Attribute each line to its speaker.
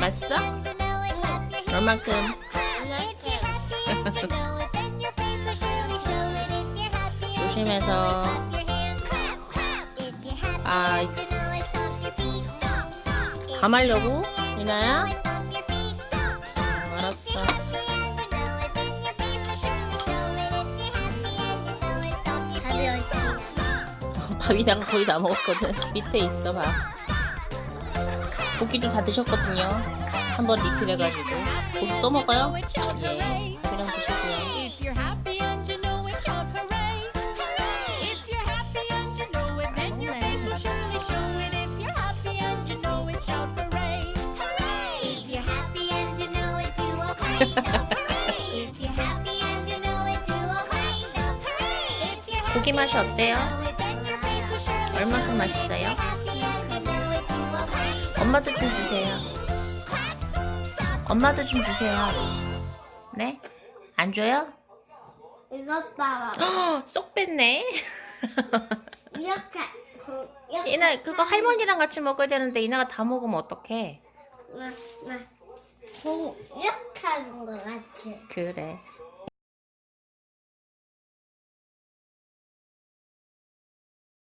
Speaker 1: 맛있어? 얼만큼? 조심해서. 아, 감하려고? 미나야? 알았어. 밥이랑 거의 다 먹었거든. 밑에 있어, 밥. 고기도 다 드셨거든요. 한번 리필해가지고. 고기 또 먹어요? 예. 그냥 드시고요. 고기 맛이 어때요? 얼마큼. 맛있어요? 엄마도 좀 주세요. 엄마도 좀 주세요. 네? 안 줘요?
Speaker 2: 이것 봐봐.
Speaker 1: 쏙 뺐네.
Speaker 2: 이렇게. 그, 이렇게.
Speaker 1: 이나 그거 할머니랑 같이 먹어야 되는데 이나가 다 먹으면 어떡해?
Speaker 2: 나, 나. 공, 이렇게 하는 거 같아.
Speaker 1: 그래.